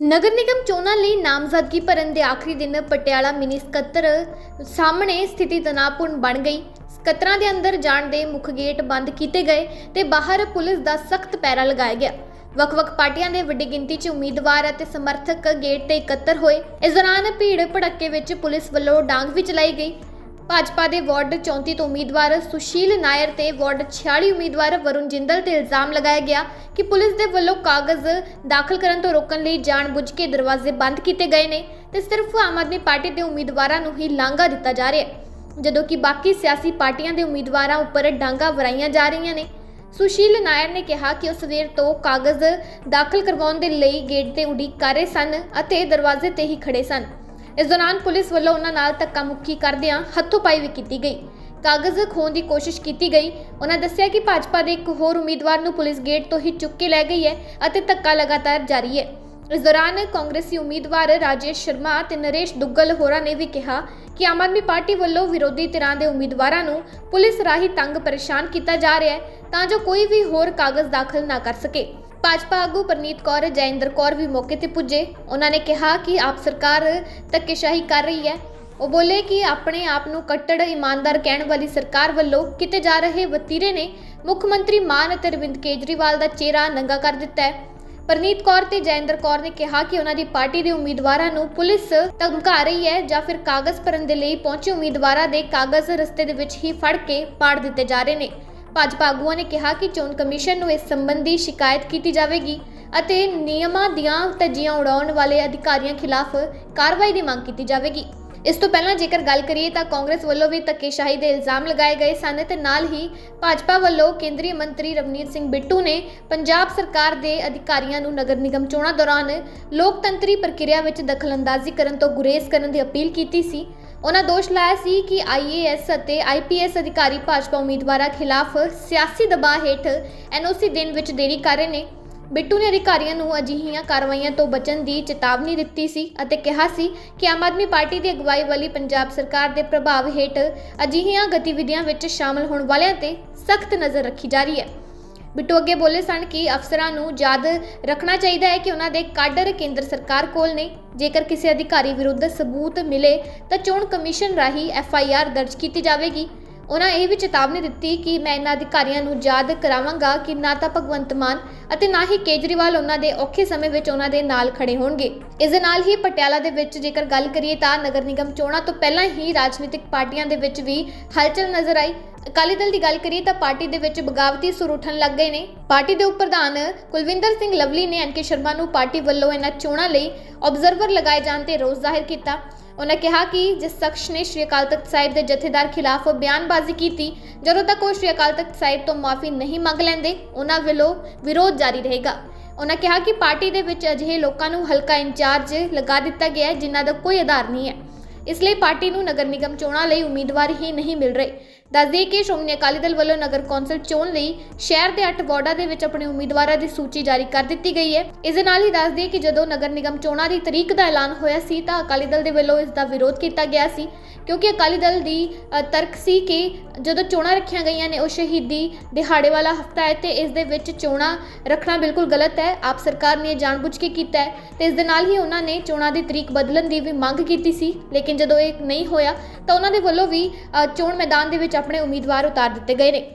ਨਗਰ ਨਿਗਮ ਚੋਣਾਂ ਲਈ ਨਾਮਜ਼ਦਗੀ ਭਰਨ ਦੇ ਆਖਰੀ ਦਿਨ ਪਟਿਆਲਾ ਮਿਨੀ ਸਕੱਤਰ ਸਾਹਮਣੇ ਸਥਿਤੀ ਤਣਾਅਪੂਰਨ ਬਣ ਗਈ। ਸਕੱਤਰਾਂ ਦੇ ਅੰਦਰ ਜਾਣ ਦੇ ਮੁੱਖ ਗੇਟ ਬੰਦ ਕੀਤੇ ਗਏ ਤੇ ਬਾਹਰ ਪੁਲਿਸ ਦਾ ਸਖਤ ਪੈਰਾ ਲਗਾਇਆ ਗਿਆ। ਵੱਖ-ਵੱਖ ਪਾਰਟੀਆਂ ਦੇ ਵੱਡੀ ਗਿਣਤੀ 'ਚ ਉਮੀਦਵਾਰ ਅਤੇ ਸਮਰਥਕ ਗੇਟ ਤੇ ਇਕੱਤਰ ਹੋਏ। ਇਸ ਦੌਰਾਨ ਭੀੜ ਭੜੱਕੇ ਵਿੱਚ ਪੁਲਿਸ ਵੱਲੋਂ ਡਾਂਗ ਵੀ ਚਲਾਈ ਗਈ। ਭਾਜਪਾ ਦੇ ਵਾਰਡ 34 ਤੋਂ ਉਮੀਦਵਾਰ ਸੁਸ਼ੀਲ ਨਾਇਰ ਤੇ ਵਾਰਡ 46 ਉਮੀਦਵਾਰ ਵਰੁਣ ਜਿੰਦਲ ਤੇ ਇਲਜ਼ਾਮ ਲਗਾਇਆ ਗਿਆ ਕਿ ਪੁਲਿਸ ਦੇ ਵੱਲੋਂ ਕਾਗਜ਼ ਦਾਖਲ ਕਰਨ ਤੋਂ ਰੋਕਣ ਲਈ ਜਾਣਬੁੱਝ ਕੇ ਦਰਵਾਜ਼ੇ ਬੰਦ ਕੀਤੇ ਗਏ ਨੇ ਤੇ ਸਿਰਫ ਆਮ ਆਦਮੀ ਪਾਰਟੀ ਦੇ ਉਮੀਦਵਾਰਾਂ ਨੂੰ ਹੀ ਲਾਂਘਾ ਦਿੱਤਾ ਜਾ ਰਿਹਾ ਹੈ। ਜਦੋਂ ਕਿ ਬਾਕੀ ਸਿਆਸੀ ਪਾਰਟੀਆਂ ਦੇ ਉਮੀਦਵਾਰਾਂ ਉੱਪਰ ਡਾਂਗਾ ਵਰਾਈਆਂ ਜਾ ਰਹੀਆਂ ਨੇ। ਸੁਸ਼ੀਲ ਨਾਇਰ ਨੇ ਕਿਹਾ ਕਿ ਉਹ ਸਵੇਰ ਤੋਂ ਕਾਗਜ਼ ਦਾਖਲ ਕਰਵਾਉਣ ਦੇ ਲਈ ਗੇਟ ਤੇ ਉਡੀਕ ਕਰ ਰਹੇ ਸਨ ਅਤੇ ਦਰਵਾਜ਼ੇ ਤੇ ਹੀ ਖੜੇ ਸਨ। ਇਸ ਦੌਰਾਨ ਪੁਲਿਸ ਵੱਲੋਂ ਉਹਨਾਂ ਨਾਲ ਧੱਕਾ ਮੁੱਕੀ ਕਰਦਿਆਂ ਹੱਥੋਂ-ਪਾਈ ਵੀ ਕੀਤੀ ਗਈ। ਕਾਗਜ਼ ਖੋਹਣ ਦੀ ਕੋਸ਼ਿਸ਼ ਕੀਤੀ ਗਈ। ਉਹਨਾਂ ਦੱਸਿਆ ਕਿ ਭਾਜਪਾ ਦੇ ਇੱਕ ਹੋਰ ਉਮੀਦਵਾਰ ਨੂੰ ਪੁਲਿਸ ਗੇਟ ਤੋਂ ਹੀ ਚੁੱਕ ਕੇ ਲੈ ਗਈ ਹੈ ਅਤੇ ਧੱਕਾ ਲਗਾਤਾਰ ਜਾਰੀ ਹੈ। ਇਸ ਦੌਰਾਨ ਕਾਂਗਰਸੀ ਉਮੀਦਵਾਰ ਰਾਜੇਸ਼ ਸ਼ਰਮਾ ਤੇ ਨਰੇਸ਼ ਦੁੱਗਲ ਹੋਰਾਂ ਨੇ ਵੀ ਕਿਹਾ ਕਿ ਆਮ ਆਦਮੀ ਪਾਰਟੀ ਵੱਲੋਂ ਵਿਰੋਧੀ ਧਿਰਾਂ ਦੇ ਉਮੀਦਵਾਰਾਂ ਨੂੰ ਪੁਲਿਸ ਰਾਹੀਂ ਤੰਗ ਪਰੇਸ਼ਾਨ ਕੀਤਾ ਜਾ ਰਿਹਾ ਹੈ ਤਾਂ ਜੋ ਕੋਈ ਵੀ ਹੋਰ ਕਾਗਜ਼ ਦਾਖਲ ਨਾ ਕਰ ਸਕੇ। ਭਾਜਪਾ ਆਗੂ ਪਰਨੀਤ ਕੌਰ, ਜੈਇੰਦਰ ਕੌਰ ਵੀ ਮੌਕੇ ਤੇ ਪੁੱਜੇ। ਉਹਨਾਂ ਨੇ ਕਿਹਾ ਕਿ ਆਪ ਸਰਕਾਰ ਧੱਕੇਸ਼ਾਹੀ ਕਰ ਰਹੀ ਹੈ। ਉਹ ਬੋਲੇ ਕਿ ਆਪਣੇ ਆਪ ਨੂੰ ਕੱਟੜ, ਇਮਾਨਦਾਰ ਕਹਿਣ ਵਾਲੀ ਸਰਕਾਰ ਵੱਲੋਂ ਕਿਤੇ ਜਾ ਰਹੇ ਵਤੀਰੇ ਨੇ ਮੁੱਖ ਮੰਤਰੀ ਮਾਨ ਅਤੇ ਅਰਵਿੰਦ ਕੇਜਰੀਵਾਲ ਦਾ ਚਿਹਰਾ ਨੰਗਾ ਕਰ ਦਿੱਤਾ ਹੈ। ਪਰਨੀਤ ਕੌਰ ਤੇ ਜੈਇੰਦਰ ਕੌਰ ਨੇ ਕਿਹਾ ਕਿ ਉਹਨਾਂ ਦੀ ਪਾਰਟੀ ਦੇ ਉਮੀਦਵਾਰਾਂ ਨੂੰ ਪੁਲਿਸ ਧਮਕਾ ਰਹੀ ਹੈ ਜਾਂ ਫਿਰ ਕਾਗਜ਼ ਭਰਨ ਦੇ ਲਈ ਪਹੁੰਚੇ ਉਮੀਦਵਾਰਾਂ ਦੇ ਕਾਗਜ਼ ਰਸਤੇ ਦੇ ਵਿੱਚ ਹੀ ਫੜ ਕੇ ਪਾੜ ਦਿੱਤੇ ਜਾ ਰਹੇ ਨੇ। ਭਾਜਪਾ ਆਗੂਆਂ ਨੇ ਕਿਹਾ ਕਿ ਚੋਣ ਕਮਿਸ਼ਨ ਨੂੰ ਇਸ ਸੰਬੰਧੀ ਸ਼ਿਕਾਇਤ ਕੀਤੀ ਜਾਵੇਗੀ ਅਤੇ ਨਿਯਮਾਂ ਦੀਆਂ ਧੱਜੀਆਂ ਉਡਾਉਣ ਵਾਲੇ ਅਧਿਕਾਰੀਆਂ ਖਿਲਾਫ ਕਾਰਵਾਈ ਦੀ ਮੰਗ ਕੀਤੀ ਜਾਵੇਗੀ। ਇਸ ਤੋਂ ਪਹਿਲਾਂ ਜੇਕਰ ਗੱਲ ਕਰੀਏ ਤਾਂ ਕਾਂਗਰਸ ਵੱਲੋਂ ਵੀ ਧੱਕੇਸ਼ਾਹੀ ਦੇ ਇਲਜ਼ਾਮ ਲਗਾਏ ਗਏ ਸਨ ਤੇ ਨਾਲ ਹੀ ਭਾਜਪਾ ਵੱਲੋਂ ਕੇਂਦਰੀ ਮੰਤਰੀ ਰਵਨੀਤ ਸਿੰਘ ਬਿੱਟੂ ਨੇ ਪੰਜਾਬ ਸਰਕਾਰ ਦੇ ਅਧਿਕਾਰੀਆਂ ਨੂੰ ਨਗਰ ਨਿਗਮ ਚੋਣਾਂ ਦੌਰਾਨ ਲੋਕਤੰਤਰੀ ਪ੍ਰਕਿਰਿਆ ਵਿੱਚ ਦਖਲਅੰਦਾਜ਼ੀ ਕਰਨ ਤੋਂ ਗੁਰੇਜ਼ ਕਰਨ ਦੀ ਅਪੀਲ ਕੀਤੀ ਸੀ। ਉਹਨਾਂ ਦੋਸ਼ ਲਾਇਆ ਸੀ ਕਿ ਆਈਏਐਸ ਅਤੇ ਆਈਪੀਐਸ ਅਧਿਕਾਰੀ ਭਾਜਪਾ ਉਮੀਦਵਾਰਾਂ ਖਿਲਾਫ ਸਿਆਸੀ ਦਬਾਅ ਹੇਠ ਐਨਓਸੀ ਦੇਣ ਵਿੱਚ ਦੇਰੀ ਕਰ ਰਹੇ ਨੇ। ਬਿੱਟੂ ਨੇ ਅਧਿਕਾਰੀਆਂ ਨੂੰ ਅਜਿਹੀਆਂ ਕਾਰਵਾਈਆਂ ਤੋਂ ਬਚਣ ਦੀ ਚੇਤਾਵਨੀ ਦਿੱਤੀ ਸੀ ਅਤੇ ਕਿਹਾ ਸੀ ਕਿ ਆਮ ਆਦਮੀ ਪਾਰਟੀ ਦੀ ਅਗਵਾਈ ਵਾਲੀ ਪੰਜਾਬ ਸਰਕਾਰ ਦੇ ਪ੍ਰਭਾਵ ਹੇਠ ਅਜਿਹੀਆਂ ਗਤੀਵਿਧੀਆਂ ਵਿੱਚ ਸ਼ਾਮਲ ਹੋਣ ਵਾਲਿਆਂ ਤੇ ਸਖਤ ਨਜ਼ਰ ਰੱਖੀ ਜਾ ਰਹੀ ਹੈ। ਬਿੱਟੂ ਅੱਗੇ ਬੋਲੇ ਸਨ ਕਿ ਅਫਸਰਾਂ ਨੂੰ ਯਾਦ ਰੱਖਣਾ ਚਾਹੀਦਾ ਹੈ ਕਿ ਉਹਨਾਂ ਦੇ ਕਾਡਰ ਕੇਂਦਰ ਸਰਕਾਰ ਕੋਲ ਨੇ। ਜੇਕਰ ਕਿਸੇ ਅਧਿਕਾਰੀ ਵਿਰੁੱਧ ਸਬੂਤ ਮਿਲੇ ਤਾਂ ਚੋਣ ਕਮਿਸ਼ਨ ਰਾਹੀਂ ਐਫ ਆਈ ਆਰ ਦਰਜ ਕੀਤੀ ਜਾਵੇਗੀ। ਉਹਨਾਂ ਇਹ ਵੀ ਚੇਤਾਵਨੀ ਦਿੱਤੀ ਕਿ ਮੈਂ ਇਹਨਾਂ ਅਧਿਕਾਰੀਆਂ ਨੂੰ ਯਾਦ ਕਰਾਵਾਂਗਾ ਕਿ ਨਾ ਤਾਂ ਭਗਵੰਤ ਮਾਨ ਅਤੇ ਨਾ ਹੀ ਕੇਜਰੀਵਾਲ ਉਹਨਾਂ ਦੇ ਔਖੇ ਸਮੇਂ ਵਿੱਚ ਉਹਨਾਂ ਦੇ ਨਾਲ ਖੜੇ ਹੋਣਗੇ। ਇਸ ਦੇ ਨਾਲ ਹੀ ਪਟਿਆਲਾ ਦੇ ਵਿੱਚ ਜੇਕਰ ਗੱਲ ਕਰੀਏ ਤਾਂ ਨਗਰ ਨਿਗਮ ਚੋਣਾਂ ਤੋਂ ਪਹਿਲਾਂ ਹੀ ਰਾਜਨੀਤਿਕ ਪਾਰਟੀਆਂ ਦੇ ਵਿੱਚ ਵੀ ਹਲਚਲ ਨਜ਼ਰ ਆਈ। ਅਕਾਲੀ ਦਲ ਦੀ ਗੱਲ ਕਰੀਏ ਤਾਂ ਪਾਰਟੀ ਦੇ ਵਿੱਚ ਬਗਾਵਤੀ ਸੁਰ ਉੱਠਣ ਲੱਗ ਗਏ ਨੇ। ਪਾਰਟੀ ਦੇ ਉਪ ਪ੍ਰਧਾਨ ਕੁਲਵਿੰਦਰ ਸਿੰਘ ਲਵਲੀ ਨੇ ਐਨਕੇ ਸ਼ਰਮਾ ਨੂੰ ਪਾਰਟੀ ਵੱਲੋਂ ਇਹਨਾਂ ਚੋਣਾਂ ਲਈ ਆਬਜ਼ਰਵਰ ਲਗਾਏ ਜਾਣ ਤੇ ਰੋਸ ਜ਼ਾਹਿਰ ਕੀਤਾ। ਉਹਨਾਂ ਕਿਹਾ ਕਿ ਜਿਸ ਸ਼ਖਸ ਨੇ ਸ਼੍ਰੀ ਅਕਾਲ ਤਖਤ ਸਾਹਿਬ ਦੇ ਜਥੇਦਾਰ ਖਿਲਾਫ ਬਿਆਨਬਾਜ਼ੀ ਕੀਤੀ, ਜਦੋਂ ਤੱਕ ਉਹ ਸ਼੍ਰੀ ਅਕਾਲ ਤਖਤ ਸਾਹਿਬ ਤੋਂ ਮਾਫੀ ਨਹੀਂ ਮੰਗ ਲੈਂਦੇ ਉਹਨਾਂ ਵੱਲੋਂ ਵਿਰੋਧ ਜਾਰੀ ਰਹੇਗਾ। ਉਹਨਾਂ ਕਿਹਾ ਕਿ ਪਾਰਟੀ ਦੇ ਵਿੱਚ ਅਜਿਹੇ ਲੋਕਾਂ ਨੂੰ ਹਲਕਾ ਇੰਚਾਰਜ ਲਗਾ ਦਿੱਤਾ ਗਿਆ ਹੈ, ਜਿਨ੍ਹਾਂ ਦਾ ਕੋਈ ਆਧਾਰ ਨਹੀਂ ਹੈ। ਇਸ ਲਈ ਪਾਰਟੀ ਨੂੰ ਨਗਰ ਨਿਗਮ ਚੋਣਾਂ ਲਈ ਉਮੀਦਵਾਰ ਹੀ ਨਹੀਂ ਮਿਲ ਰਹੇ। ਦੱਸ ਕਿ ਸ਼੍ਰੋਮਣੀ ਅਕਾਲੀ ਦਲ ਵੱਲੋਂ ਨਗਰ ਕੌਂਸਲ ਚੋਣ ਲਈ ਸ਼ਹਿਰ ਦੇ 8 ਵਾਰਡਾਂ ਦੇ ਵਿੱਚ ਆਪਣੇ ਉਮੀਦਵਾਰਾਂ ਦੀ ਸੂਚੀ ਜਾਰੀ ਕਰ ਦਿੱਤੀ ਗਈ ਹੈ। ਇਸ ਦੇ ਨਾਲ ਹੀ ਦੱਸ ਕਿ ਜਦੋਂ ਨਗਰ ਨਿਗਮ ਚੋਣਾਂ ਦੀ ਤਰੀਕ ਦਾ ਐਲਾਨ ਹੋਇਆ ਸੀ ਤਾਂ ਅਕਾਲੀ ਦਲ ਦੇ ਵੱਲੋਂ ਇਸ ਦਾ ਵਿਰੋਧ ਕੀਤਾ ਗਿਆ ਸੀ ਕਿਉਂਕਿ ਅਕਾਲੀ ਦਲ ਦੀ ਅ, ਤਰਕ ਸੀ ਕਿ ਜਦੋਂ ਚੋਣਾਂ ਰੱਖੀਆਂ ਗਈਆਂ ਨੇ ਉਹ ਸ਼ਹੀਦੀ ਦਿਹਾੜੇ ਵਾਲਾ ਹਫਤਾ ਹੈ ਤੇ ਇਸ ਦੇ ਵਿੱਚ ਚੋਣਾਂ ਰੱਖਣਾ ਬਿਲਕੁਲ ਗਲਤ ਹੈ। ਆਪ ਸਰਕਾਰ ਨੇ ਇਹ ਜਾਣਬੁੱਝ ਕੇ ਕੀਤਾ ਹੈ ਤੇ ਇਸ ਦੇ ਨਾਲ ਹੀ ਉਹਨਾਂ ਨੇ ਚੋਣਾਂ ਦੀ ਤਰੀਕ ਬਦਲਣ ਦੀ ਵੀ ਮੰਗ ਕੀਤੀ ਸੀ। ਲੇਕਿਨ ਜਦੋਂ ਇਹ ਨਹੀਂ ਹੋਇਆ ਤਾਂ ਉਹਨਾਂ ਦੇ ਵੱਲੋਂ ਵੀ ਅ, ਚੋਣ ਮੈਦਾਨ ਦੇ ਵਿੱਚ ਆਪਣੇ ਉਮੀਦਵਾਰ ਉਤਾਰ ਦਿੱਤੇ ਗਏ ਨੇ।